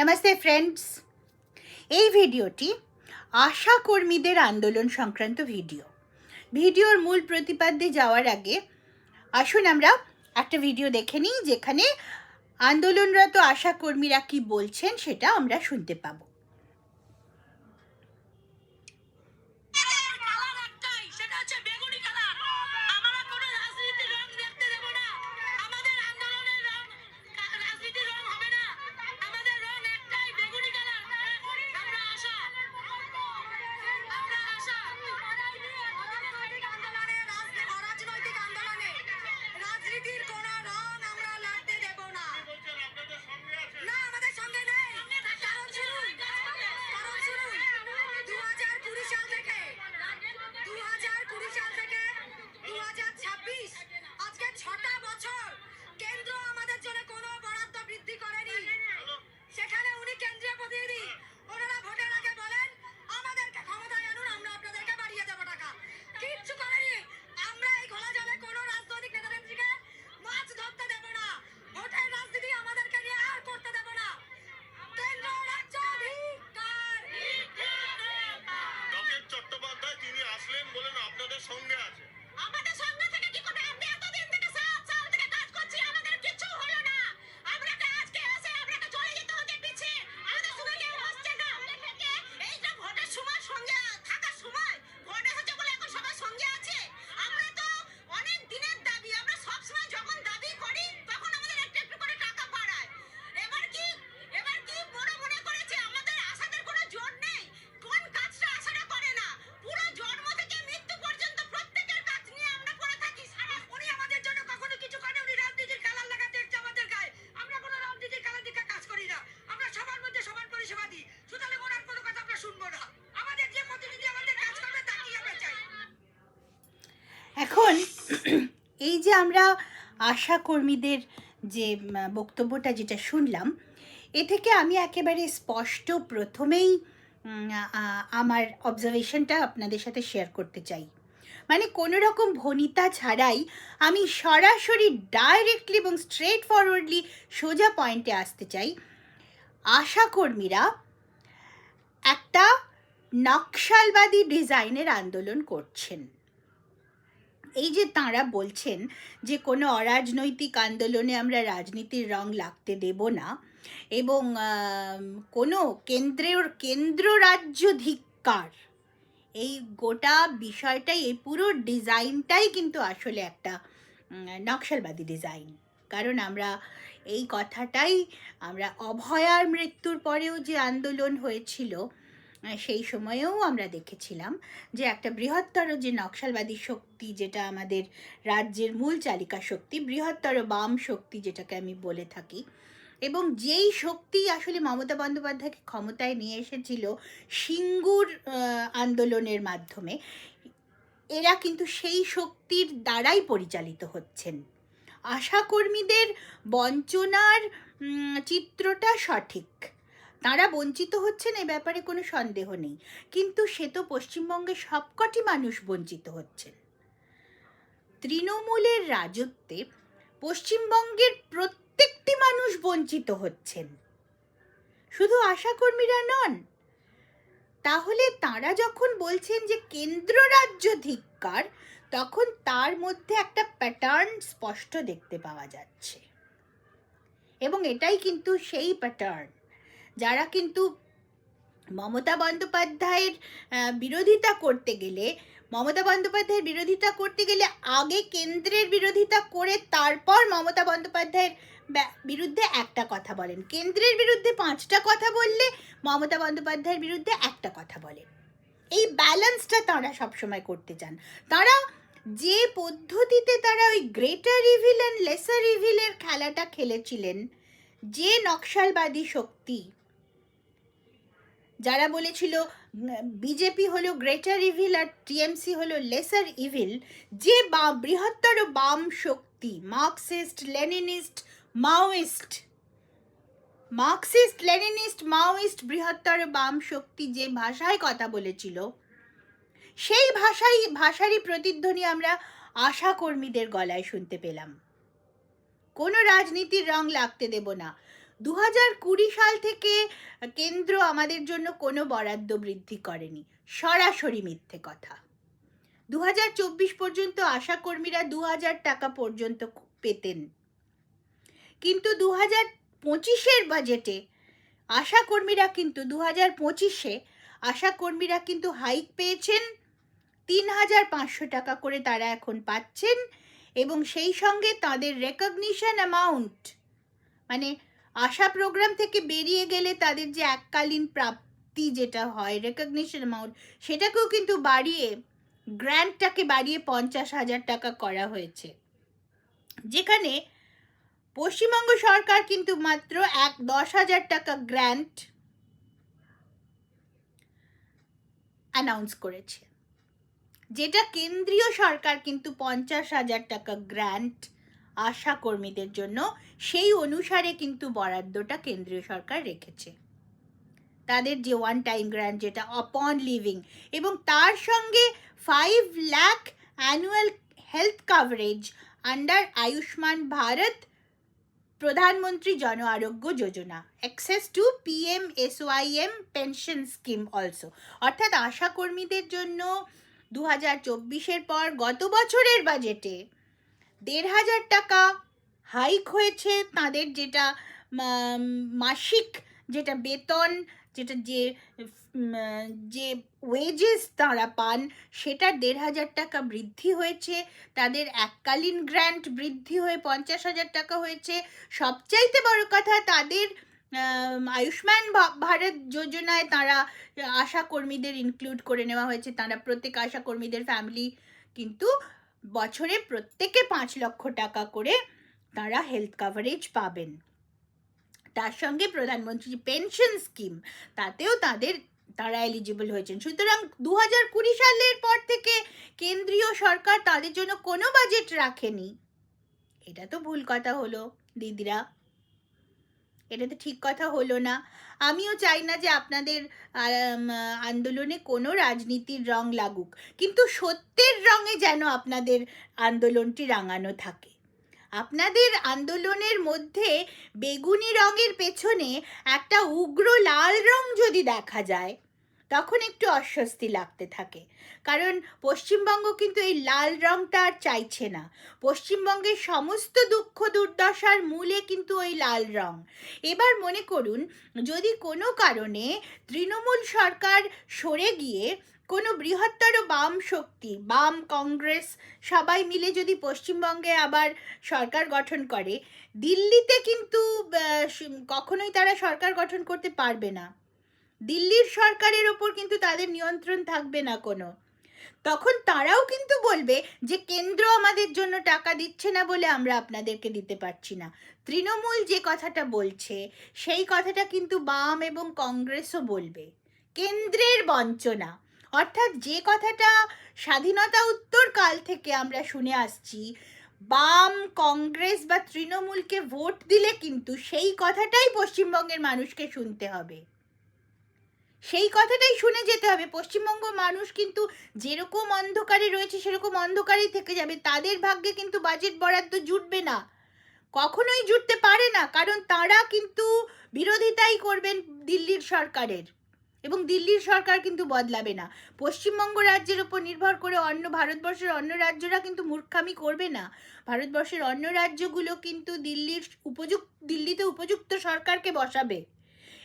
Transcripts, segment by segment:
Namaste friends এই ভিডিওটি আশা কর্মীদের আন্দোলন সংক্রান্ত ভিডিও। ভিডিওর মূল প্রতিপাদ্যে যাওয়ার আগে আসুন আমরা একটা ভিডিও দেখে নিই, যেখানে আন্দোলনরত আশা কর্মীরা কি বলছেন সেটা আমরা শুনতে পাবো। এখন এই যে আমরা আশা কর্মীদের যে বক্তব্যটা যেটা শুনলাম, এ থেকে আমি একেবারে স্পষ্ট প্রথমেই আমার অবজারভেশনটা আপনাদের সাথে শেয়ার করতে চাই। মানে কোনো রকম ভনিতা ছাড়াই আমি সরাসরি ডাইরেক্টলি এবং স্ট্রেট ফরওয়ার্ডলি সোজা পয়েন্টে আসতে চাই। আশা কর্মীরা একটা নকশালবাদী ডিজাইনের আন্দোলন করছেন। এই যে তাঁরা বলছেন যে কোনো অরাজনৈতিক আন্দোলনে আমরা রাজনীতির রং লাগতে দেব না এবং কোনো কেন্দ্রের, কেন্দ্র রাজ্য ধিক্কার, এই গোটা বিষয়টাই, এই পুরো ডিজাইনটাই কিন্তু আসলে একটা নকশালবাদী ডিজাইন। কারণ আমরা এই কথাটাই, আমরা অভয়ার মৃত্যুর পরেও যে আন্দোলন হয়েছিল সেই সময়েও আমরা দেখেছিলাম যে একটা বৃহত্তর যে নকশালবাদী শক্তি যেটা আমাদের রাজ্যের মূল চালিকা শক্তি, বৃহত্তর বাম শক্তি যেটাকে আমি বলে থাকি। এবং যেই শক্তি আসলে মমতা বন্দ্যোপাধ্যায়কে ক্ষমতায় নিয়ে এসেছিল সিঙ্গুর আন্দোলনের মাধ্যমে, এরা কিন্তু সেই শক্তির দ্বারাই পরিচালিত হচ্ছেন। আশাকর্মীদের বঞ্চনার চিত্রটা সঠিক। তারা বঞ্চিত হচ্ছেন এ ব্যাপারে কোনো সন্দেহ নেই। কিন্তু সে তো পশ্চিমবঙ্গে সবকটি মানুষ বঞ্চিত হচ্ছেন। তৃণমূলের রাজত্বে পশ্চিমবঙ্গের প্রত্যেকটি মানুষ বঞ্চিত হচ্ছেন। শুধু আশাকর্মীরা নন, তাহলে তারা যখন বলছেন যে কেন্দ্র রাজ্য ধিক্কার, তখন তার মধ্যে একটা প্যাটার্ন স্পষ্ট দেখতে পাওয়া যাচ্ছে। এবং এটাই কিন্তু সেই প্যাটার্ন যারা কিন্তু মমতা বন্দ্যোপাধ্যায়ের বিরোধিতা করতে গেলে, মমতা বন্দ্যোপাধ্যায়ের বিরোধিতা করতে গেলে আগে কেন্দ্রের বিরোধিতা করে তারপর মমতা বন্দ্যোপাধ্যায়ের বিরুদ্ধে একটা কথা বলেন। কেন্দ্রের বিরুদ্ধে পাঁচটা কথা বললে মমতা বন্দ্যোপাধ্যায়ের বিরুদ্ধে একটা কথা বলেন। এই ব্যালেন্সটা তারা সবসময় করতে চান। তারা যে পদ্ধতিতে তারা ওই গ্রেটার ইভিল অ্যান্ড লেসার ইভিলের খেলাটা খেলেছিলেন, যে নকশালবাদী শক্তি যারা বলেছিল, বিজেপি হলো গ্রেটার ইভিল আর টিএমসি হলো লেসার ইভিল যে বা, বৃহত্তর বাম শক্তি Marxist Leninist Maoist Marxist Leninist Maoist বৃহত্তর বাম শক্তি যে ভাষায় কথা বলেছিল, সেই ভাষাই, ভাষারই প্রতিধ্বনি আমরা আশা কর্মীদের গলায় শুনতে পেলাম। কোনো রাজনীতির রং লাগতে দেব না। দু হাজার কুড়ি সাল থেকে কেন্দ্র আমাদের জন্য কোনো বরাদ্দ বৃদ্ধি করেনি। সরাসরি মিথ্যে কথা। দু হাজার চব্বিশ পর্যন্ত আশাকর্মীরা দু হাজার টাকা পর্যন্ত পেতেন। কিন্তু দু হাজার পঁচিশের বাজেটে আশাকর্মীরা কিন্তু দু হাজার পঁচিশে আশাকর্মীরা কিন্তু হাইক পেয়েছেন। তিন হাজার পাঁচশো টাকা করে তারা এখন পাচ্ছেন এবং সেই সঙ্গে তাদের রেকগনিশন অ্যামাউন্ট মানে আশা প্রোগ্রাম থেকে বেরিয়ে গেলে তাদের যে এককালীন প্রাপ্তি যেটা হয় রেকগনিশন অ্যামাউন্ট সেটাকেও কিন্তু বাড়িয়ে গ্র্যান্টটাকে বাড়িয়ে পঞ্চাশ হাজার টাকা করা হয়েছে। যেখানে পশ্চিমবঙ্গ সরকার কিন্তু মাত্র এক দশ হাজার টাকা গ্র্যান্ট অ্যানাউন্স করেছে। যেটা কেন্দ্রীয় সরকার কিন্তু পঞ্চাশ হাজার টাকা গ্র্যান্ট আশা কর্মীদের জন্য সেই অনুসারে কিন্তু বরাদ্দটা কেন্দ্রীয় সরকার রেখেছে। তাদের যে ওয়ান টাইম গ্র্যান্ট যেটা অপন লিভিং এবং তার সঙ্গে five lakh annual health coverage under Ayushman Bharat Pradhan Mantri Jan Arogya Yojana access to P M PM SYM pension scheme also অর্থাৎ আশা কর্মীদের জন্য দু হাজার চব্বিশের পর গত বছরের বাজেটে দেড় হাজার টাকা হাইক হয়েছে তাদের যেটা মাসিক যেটা বেতন, যেটা যে যে ওয়েজেস তারা পান, সেটা দেড় হাজার টাকা বৃদ্ধি হয়েছে। তাদের এককালীন গ্র্যান্ট বৃদ্ধি হয়ে পঞ্চাশ হাজার টাকা হয়েছে। সবচাইতে বড় কথা তাদের আয়ুষ্মান ভারত যোজনায় তারা আশা কর্মীদের ইনক্লুড করে নেওয়া হয়েছে। তারা প্রত্যেক আশা কর্মীদের ফ্যামিলি কিন্তু বছরে প্রত্যেকে পাঁচ লক্ষ টাকা করে তারা হেলথ কাভারেজ পাবেন। তার সঙ্গে প্রধানমন্ত্রী পেনশন স্কিম তাতেও তাদের, তারা এলিজিবল হয়েছেন। সুতরাং দু হাজার কুড়ি সালের পর থেকে কেন্দ্রীয় সরকার তাদের জন্য কোনো বাজেট রাখেনি। এটা তো ভুল কথা হলো, দিদিরা। এটা তো ঠিক কথা হলো না। আমিও চাই না যে আপনাদের আন্দোলনে কোনো রাজনীতির রং লাগুক, কিন্তু সত্যের রঙে যেন আপনাদের আন্দোলনটি রাঙানো থাকে। আপনাদের আন্দোলনের মধ্যে বেগুনি রঙের পেছনে একটা উগ্র লাল রং যদি দেখা যায় তখন একটু অস্বস্তি লাগতে থাকে। কারণ পশ্চিমবঙ্গ কিন্তু এই লাল রংটা আর চাইছে না। পশ্চিমবঙ্গের সমস্ত দুঃখ দুর্দশার মূলে কিন্তু ওই লাল রং। এবার মনে করুন, যদি কোনো কারণে তৃণমূল সরকার সরে গিয়ে কোনো বৃহত্তর বাম শক্তি, বাম কংগ্রেস সবাই মিলে যদি পশ্চিমবঙ্গে আবার সরকার গঠন করে, দিল্লিতে কিন্তু কখনোই তারা সরকার গঠন করতে পারবে না। দিল্লির সরকারের ওপর কিন্তু তাদের নিয়ন্ত্রণ থাকবে না কোনো। তখন তারাও কিন্তু বলবে যে, কেন্দ্র আমাদের জন্য টাকা দিচ্ছে না বলে আমরা আপনাদেরকে দিতে পারছি না। তৃণমূল যে কথাটা বলছে, সেই কথাটা কিন্তু বাম এবং কংগ্রেসও বলবে। কেন্দ্রের বঞ্চনা। অর্থাৎ যে কথাটা স্বাধীনতা উত্তর কাল থেকে আমরা শুনে আসছি, বাম, কংগ্রেস বা তৃণমূলকে ভোট দিলে কিন্তু সেই কথাটাই পশ্চিমবঙ্গের মানুষকে শুনতে হবে। সেই কথাটাই শুনে যেতে হবে। পশ্চিমবঙ্গ মানুষ কিন্তু যেরকম অন্ধকারে রয়েছে, সেরকম অন্ধকারেই থেকে যাবে। তাদের ভাগ্যে কিন্তু বাজেট বরাদ্দ জুটবে না। কখনোই জুটতে পারে না, কারণ তারা কিন্তু বিরোধিতাই করবেন দিল্লির সরকারের। এবং দিল্লির সরকার কিন্তু বদলাবে না। পশ্চিমবঙ্গ রাজ্যের উপর নির্ভর করে অন্য ভারতবর্ষের অন্য রাজ্যরা কিন্তু মূর্খামি করবে না। ভারতবর্ষের অন্য রাজ্যগুলো কিন্তু দিল্লির উপযুক্ত, দিল্লিতে উপযুক্ত সরকারকে বসাবে।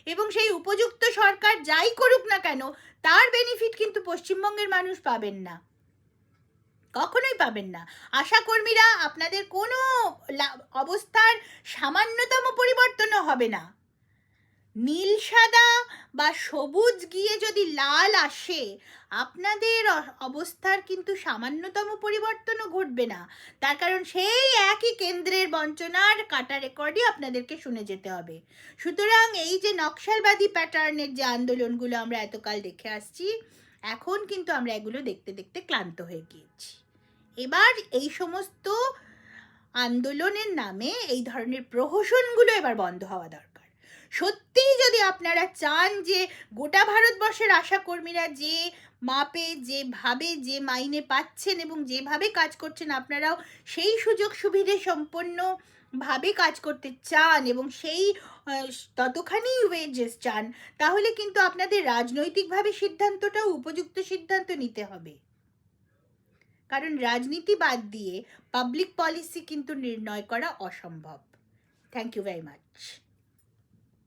এবং সেই উপযুক্ত সরকার যাই করুক না কেন, তার বেনিফিট কিন্তু পশ্চিমবঙ্গের মানুষ পাবেন না। কখনোই পাবেন না। আশাকর্মীরা আপনাদের কোনো অবস্থার সামান্যতম পরিবর্তনও হবে না। নীল সাদা বা সবুজ গিয়ে যদি লাল আসে, আপনাদের অবস্থার কিন্তু সামান্যতম পরিবর্তনও ঘটবে না। তার কারণ সেই একই কেন্দ্রের বঞ্চনার কাটা রেকর্ডই আপনাদেরকে শুনে যেতে হবে। সুতরাং এই যে নকশালবাদী প্যাটার্নের যে আন্দোলনগুলো আমরা এতকাল দেখে আসছি, এখন কিন্তু আমরা এগুলো দেখতে দেখতে ক্লান্ত হয়ে গিয়েছি। এবার এই সমস্ত আন্দোলনের নামে এই ধরনের প্রহসনগুলো এবার বন্ধ হওয়া দরকার। সত্যিই যদি আপনারা চান যে গোটা ভারতবর্ষের আশাকর্মীরা যে মাপে, যেভাবে, যে মাইনে পাচ্ছেন এবং যেভাবে কাজ করছেন, আপনারাও সেই সুযোগ সুবিধে সম্পন্ন ভাবে কাজ করতে চান এবং সেই ততখানি ওয়েজেস চান, তাহলে কিন্তু আপনাদের রাজনৈতিকভাবে সিদ্ধান্তটাও উপযুক্ত সিদ্ধান্ত নিতে হবে। কারণ রাজনীতি বাদ দিয়ে পাবলিক পলিসি কিন্তু নির্ণয় করা অসম্ভব। Thank you very much